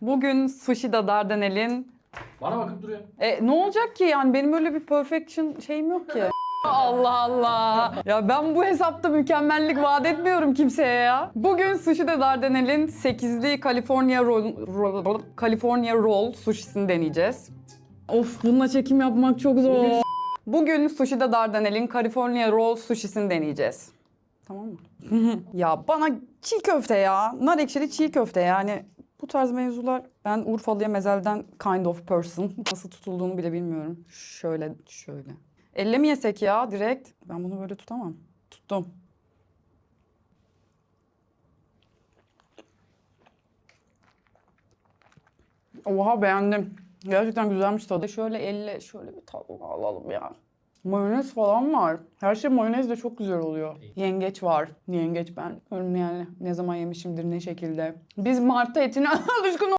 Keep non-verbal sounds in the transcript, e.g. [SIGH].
Bugün Sushi'da Dardanel'in... Bana bakıp duruyor. E, ne olacak ki yani benim öyle bir perfection şeyim yok ki. [LAUGHS] Allah Allah. Ya ben bu hesapta mükemmellik vaat etmiyorum kimseye ya. Bugün Sushi'de Dardanel'in 8'li California Roll, roll- California Roll sushi'sini deneyeceğiz. Of bununla çekim yapmak çok zor. Bugün- Bugün Sushi'de Dardanel'in California Roll sushi'sini deneyeceğiz. Tamam mı? [LAUGHS] ya bana çiğ köfte ya. Nar ekşili çiğ köfte yani. Tarz mevzular ben Urfalı'ya mezelden kind of person. [LAUGHS] Nasıl tutulduğunu bile bilmiyorum. Şöyle şöyle. Elle mi yesek ya direkt? Ben bunu böyle tutamam. Tuttum. Oha beğendim. Gerçekten güzelmiş tadı. Şöyle elle şöyle bir tadı alalım ya. Mayonez falan var. Her şey mayonez de çok güzel oluyor. Yengeç var. Yengeç ben yani ne zaman yemişimdir ne şekilde. Biz Mart'ta etine [LAUGHS] alışkın